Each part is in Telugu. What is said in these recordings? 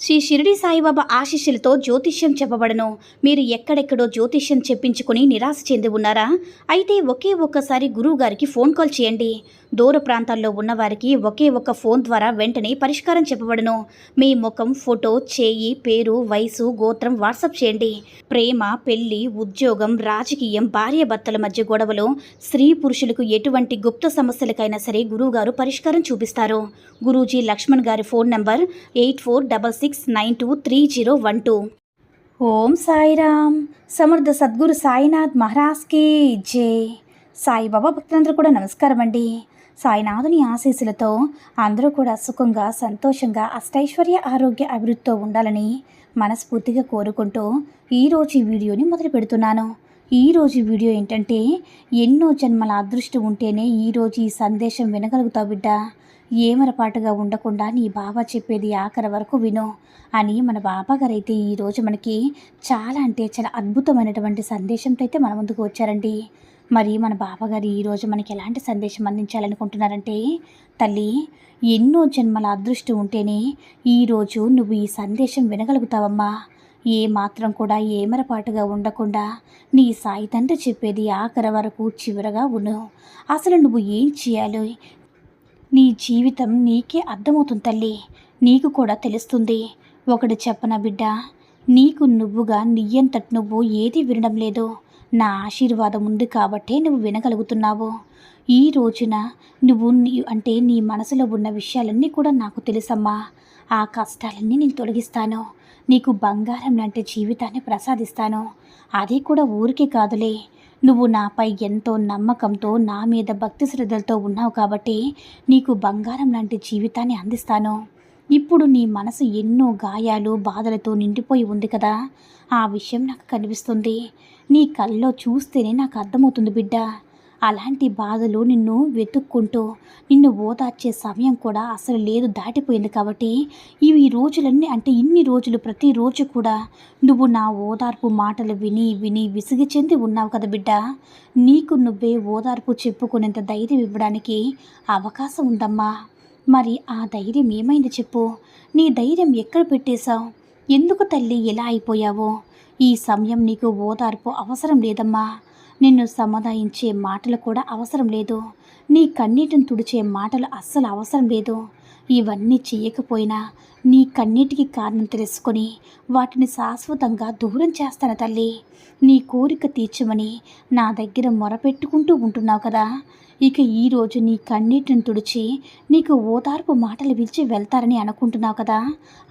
శ్రీ షిరిడి సాయిబాబా ఆశీస్సులతో జ్యోతిష్యం చెప్పబడను. మీరు ఎక్కడెక్కడో జ్యోతిష్యం చెప్పించుకుని నిరాశ చెంది ఉన్నారా? అయితే ఒకే ఒక్కసారి గురువు గారికి ఫోన్ కాల్ చేయండి. దూర ప్రాంతాల్లో ఉన్నవారికి ఒకే ఒక్క ఫోన్ ద్వారా వెంటనే పరిష్కారం చెప్పబడను. మీ ముఖం ఫోటో చేయి పేరు వయసు గోత్రం వాట్సాప్ చేయండి. ప్రేమ పెళ్ళి ఉద్యోగం రాజకీయం భార్యాభర్తల మధ్య గొడవలు స్త్రీ పురుషులకు ఎటువంటి గుప్త సమస్యలకైనా సరే గురువుగారు పరిష్కారం చూపిస్తారు. గురూజీ లక్ష్మణ్ గారి phone number eight four double six six nine two three zero one two. Om Sairam. Samarth Sadguru Sainath మహారాజ్కి జై. సాయిబాబా భక్తులందరూ కూడా నమస్కారం అండి సాయినాథుని ఆశీస్సులతో అందరూ కూడా సుఖంగా సంతోషంగా అష్టైశ్వర్య ఆరోగ్య అభివృద్ధితో ఉండాలని మనస్ఫూర్తిగా కోరుకుంటూ ఈరోజు ఈ వీడియోని మొదలు పెడుతున్నాను. ఈరోజు వీడియో ఏంటంటే ఎన్నో జన్మల అదృష్టం ఉంటేనే ఈరోజు ఈ సందేశం వినగలుగుతావు బిడ్డ. ఏమరపాటుగా ఉండకుండా నీ బావ చెప్పేది ఆఖరి వరకు విను అని మన బాబాగారైతే ఈరోజు మనకి చాలా అంటే చాలా అద్భుతమైనటువంటి సందేశంతో అయితే మన ముందుకు వచ్చారండి. మరి మన బాబాగారు ఈరోజు మనకి ఎలాంటి సందేశం అందించాలనుకుంటున్నారంటే తల్లి ఎన్నో జన్మల అదృష్టం ఉంటేనే ఈరోజు నువ్వు ఈ సందేశం వినగలుగుతావమ్మా. ఏ మాత్రం కూడా ఏమరపాటుగా ఉండకుండా నీ సాయి తండ్రి చెప్పేది ఆఖరి వరకు చివరగా ఉను అసలు నువ్వు ఏం చేయాలి? నీ జీవితం నీకే అర్థమవుతుంది తల్లి. నీకు కూడా తెలుస్తుంది. ఒకటి చెప్పన బిడ్డ నీకు నువ్వుగా నీయంతటి నువ్వు ఏది వినడం లేదు. నా ఆశీర్వాదం ఉంది కాబట్టే నువ్వు వినగలుగుతున్నావు. ఈ రోజున నువ్వు నీ అంటే నీ మనసులో ఉన్న విషయాలన్నీ కూడా నాకు తెలుసమ్మా. ఆ కష్టాలన్నీ నేను తొలగిస్తాను. నీకు బంగారం లాంటి జీవితాన్ని ప్రసాదిస్తాను. అది కూడా ఊరికే కాదులే. నువ్వు నాపై ఎంతో నమ్మకంతో నా మీద భక్తి శ్రద్ధలతో ఉన్నావు కాబట్టి నీకు బంగారం లాంటి జీవితాన్ని అందిస్తాను. ఇప్పుడు నీ మనసు ఎన్నో గాయాలు బాధలతో నిండిపోయి ఉంది కదా. ఆ విషయం నాకు కనిపిస్తుంది. నీ కళ్ళలో చూస్తేనే నాకు అర్థమవుతుంది బిడ్డ. అలాంటి బాధలు నిన్ను వెతుక్కుంటూ నిన్ను ఓదార్చే సమయం కూడా అసలు లేదు దాటిపోయింది కాబట్టి ఇవి ఈ రోజులన్నీ అంటే ఇన్ని రోజులు ప్రతిరోజు కూడా నువ్వు నా ఓదార్పు మాటలు విని విని విసిగి చెంది ఉన్నావు కదా బిడ్డ. నీకు నువ్వే ఓదార్పు చెప్పుకునేంత ధైర్యం ఇవ్వడానికి అవకాశం ఉందమ్మా. మరి ఆ ధైర్యం ఏమైంది చెప్పు. నీ ధైర్యం ఎక్కడ పెట్టేశావు? ఎందుకు తల్లి ఎలా అయిపోయావో? ఈ సమయం నీకు ఓదార్పు అవసరం లేదమ్మా. నిన్ను సమాధాయించే మాటలు కూడా అవసరం లేదు. నీ కన్నీటిని తుడిచే మాటలు అస్సలు అవసరం లేదు. ఇవన్నీ చేయకపోయినా నీ కన్నీటికి కారణం తెలుసుకొని వాటిని శాశ్వతంగా దూరం చేస్తాను తల్లి. నీ కోరిక తీర్చమని నా దగ్గర మొరపెట్టుకుంటూ ఉంటున్నావు కదా. ఇక ఈరోజు నీ కన్నీటిని తుడిచి నీకు ఓదార్పు మాటలు పిలిచి వెళ్తారని అనుకుంటున్నావు కదా.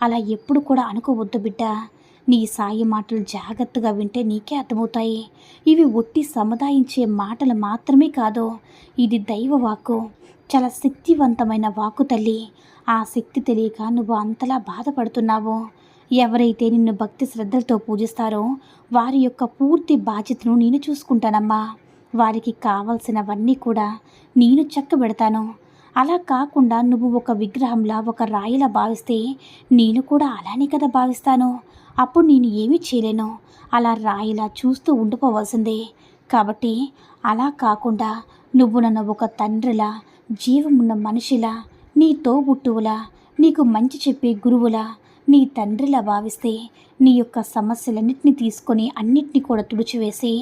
అలా ఎప్పుడు కూడా అనుకోవద్దు బిడ్డ. నీ సాయి మాటలు జాగ్రత్తగా వింటే నీకే అర్థమవుతాయి. ఇవి ఒట్టి సముదాయించే మాటలు మాత్రమే కాదు. ఇది దైవ వాక్కు. చాలా శక్తివంతమైన వాక్కు తల్లి. ఆ శక్తి తెలియక నువ్వు అంతలా బాధపడుతున్నావు. ఎవరైతే నిన్ను భక్తి శ్రద్ధలతో పూజిస్తారో వారి యొక్క పూర్తి బాధ్యతను నేను చూసుకుంటానమ్మా. వారికి కావలసినవన్నీ కూడా నేను చక్కబెడతాను. అలా కాకుండా నువ్వు ఒక విగ్రహంలా ఒక రాయిలా భావిస్తే నేను కూడా అలానే కదా భావిస్తాను. అప్పుడు నేను ఏమీ చేయలేను. అలా రాయిలా చూస్తూ ఉండిపోవాల్సిందే. కాబట్టి అలా కాకుండా నువ్వు నన్ను ఒక తండ్రిలా జీవమున్న మనిషిలా నీ తోబుట్టువులా నీకు మంచి చెప్పే గురువులా నీ తండ్రిలా భావిస్తే నీ యొక్క సమస్యలన్నింటినీ తీసుకొని అన్నిటినీ కూడా తుడిచివేసి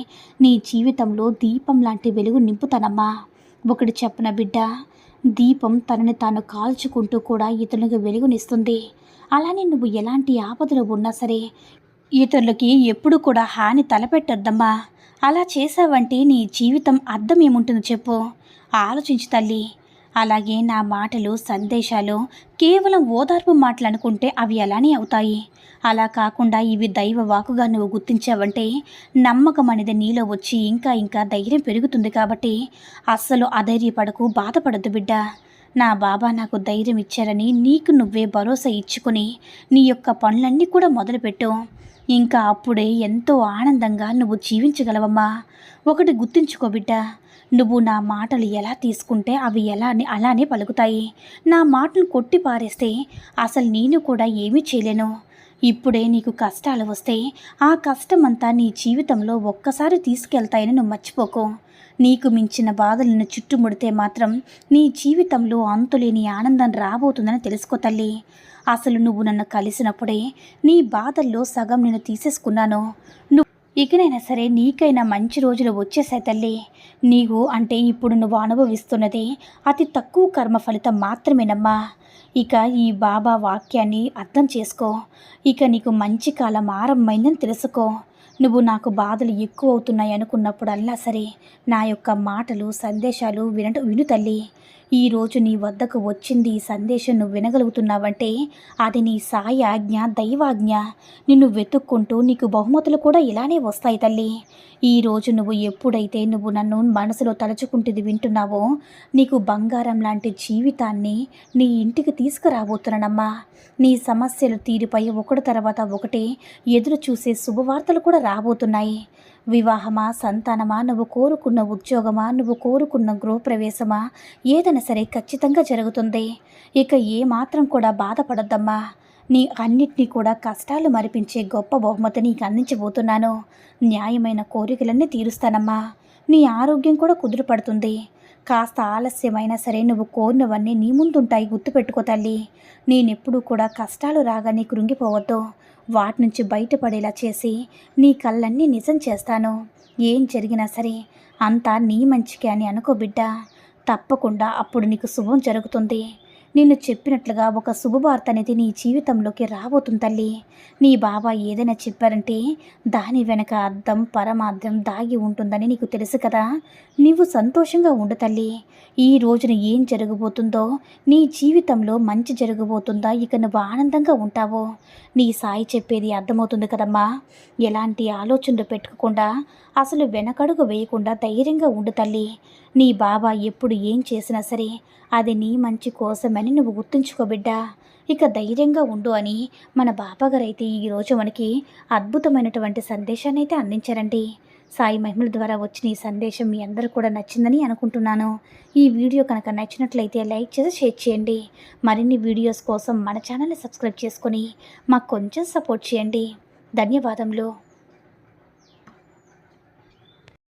నీ జీవితంలో దీపం లాంటి వెలుగు నింపుతానమ్మా. ఒకటి చెప్పన బిడ్డ దీపం తనని తాను కాల్చుకుంటూ కూడా ఇతనికి వెలుగునిస్తుంది. అలానే నువ్వు ఎలాంటి ఆపదలు ఉన్నా సరే ఇతరులకి ఎప్పుడు కూడా హాని తలపెట్టొద్దమ్మా. అలా చేసావంటే నీ జీవితం అర్థం ఏముంటుందో చెప్పు. ఆలోచించు తల్లి. అలాగే నా మాటలు సందేశాలు కేవలం ఓదార్పు మాటలు అనుకుంటే అవి అలానే అవుతాయి. అలా కాకుండా ఇవి దైవ వాకుగా నువ్వు గుర్తించావంటే నమ్మకం అనేది నీలో వచ్చి ఇంకా ఇంకా ధైర్యం పెరుగుతుంది కాబట్టి అస్సలు అధైర్యపడకు బాధపడద్దు బిడ్డ. నా బాబా నాకు ధైర్యం ఇచ్చారని నీకు నువ్వే భరోసా ఇచ్చుకుని నీ యొక్క పనులన్నీ కూడా మొదలుపెట్టు. ఇంకా అప్పుడే ఎంతో ఆనందంగా నువ్వు జీవించగలవమ్మా. ఒకటి గుర్తుంచుకో బిడ్డ. నువ్వు నా మాటలు ఎలా తీసుకుంటే అవి ఎలా అలానే పలుకుతాయి. నా మాటలు కొట్టి పారేస్తే అసలు నేను కూడా ఏమీ చేయలేను. ఇప్పుడే నీకు కష్టాలు వస్తే ఆ కష్టమంతా నీ జీవితంలో ఒక్కసారి తీసుకెళ్తాయని నువ్వు మర్చిపోకు. నీకు మించిన బాధలను చుట్టుముడితే మాత్రం నీ జీవితంలో అంతులేని ఆనందం రాబోతుందని తెలుసుకో తల్లి. అసలు నువ్వు నన్ను కలిసినప్పుడే నీ బాధల్లో సగం నేను తీసేసుకున్నాను. ఇకనైనా సరే నీకైనా మంచి రోజులు వచ్చేసాయి తల్లి. నీకు అంటే ఇప్పుడు నువ్వు అనుభవిస్తున్నది అతి తక్కువ కర్మ ఫలితం మాత్రమేనమ్మా. ఇక ఈ బాబా వాక్యాన్ని అర్థం చేసుకో. ఇక నీకు మంచి కాలం ఆరంభమైందని తెలుసుకో. నువ్వు నాకు బాధలు ఎక్కువ అవుతున్నాయి అనుకున్నప్పుడల్లా సరే నా యొక్క మాటలు సందేశాలు వినట విను తల్లి. ఈరోజు నీ వద్దకు వచ్చింది ఈ సందేశం నువ్వు వినగలుగుతున్నావంటే అది నీ సాయి ఆజ్ఞ దైవాజ్ఞ. నిన్ను వెతుక్కుంటూ నీకు బహుమతులు కూడా ఇలానే వస్తాయి తల్లి. ఈరోజు నువ్వు ఎప్పుడైతే నువ్వు నన్ను మనసులో తలుచుకుంటుంది వింటున్నావో నీకు బంగారం లాంటి జీవితాన్ని నీ ఇంటికి తీసుకురాబోతున్నానమ్మా. నీ సమస్యలు తీరిపై ఒకటి తర్వాత ఒకటి ఎదురు చూసే శుభవార్తలు కూడా రాబోతున్నాయి. వివాహమా సంతానమా నువ్వు కోరుకున్న ఉద్యోగమా నువ్వు కోరుకున్న గృహప్రవేశమా ఏదైనా సరే ఖచ్చితంగా జరుగుతుంది. ఇక ఏ మాత్రం కూడా బాధపడద్దమ్మా. నీ అన్నిటినీ కూడా కష్టాలు మరిపించే గొప్ప బహుమతి నీకు అందించబోతున్నాను. న్యాయమైన కోరికలన్నీ తీరుస్తానమ్మా. నీ ఆరోగ్యం కూడా కుదురుపడుతుంది కాస్త ఆలస్యమైనా సరే నువ్వు కోరినవన్నీ నీ ముందుంటాయి గుర్తుపెట్టుకో తల్లి. నేనెప్పుడూ కూడా కష్టాలు రాగానే కృంగిపోవద్దు. వాటి నుంచి బయటపడేలా చేసి నీ కళ్ళన్నీ నిజం చేస్తాను. ఏం జరిగినా సరే అంతా నీ మంచికే అని అనుకో బిడ్డ. తప్పకుండా అప్పుడు నీకు శుభం జరుగుతుంది. నిన్ను చెప్పినట్లుగా ఒక శుభవార్త అనేది నీ జీవితంలోకి రాబోతుంది తల్లి. నీ బాబా ఏదైనా చెప్పారంటే దాని వెనక అర్థం పరమార్థం దాగి ఉంటుందని నీకు తెలుసు కదా. నీవు సంతోషంగా ఉండు తల్లి. ఈ రోజున ఏం జరగబోతుందో నీ జీవితంలో మంచి జరగబోతుందా ఇక నువ్వు ఆనందంగా ఉంటావో? నీ సాయి చెప్పేది అర్థమవుతుంది కదమ్మా. ఎలాంటి ఆలోచనలు పెట్టుకోకుండా అసలు వెనకడుగు వేయకుండా ధైర్యంగా ఉండు తల్లి. నీ బాబా ఎప్పుడు ఏం చేసినా సరే అది నీ మంచి అని నువ్వు గుర్తుంచుకో బిడ్డా. ఇక ధైర్యంగా ఉండు అని మన బాపగారైతే ఈరోజు మనకి అద్భుతమైనటువంటి సందేశాన్ని అయితే అందించారండి. సాయి మహిమల ద్వారా వచ్చిన ఈ సందేశం మీ అందరూ కూడా నచ్చిందని అనుకుంటున్నాను. ఈ వీడియో కనుక నచ్చినట్లయితే లైక్ చేసి షేర్ చేయండి. మరిన్ని వీడియోస్ కోసం మన ఛానల్ని సబ్స్క్రైబ్ చేసుకొని మాకు కొంచెం సపోర్ట్ చేయండి. ధన్యవాదములు.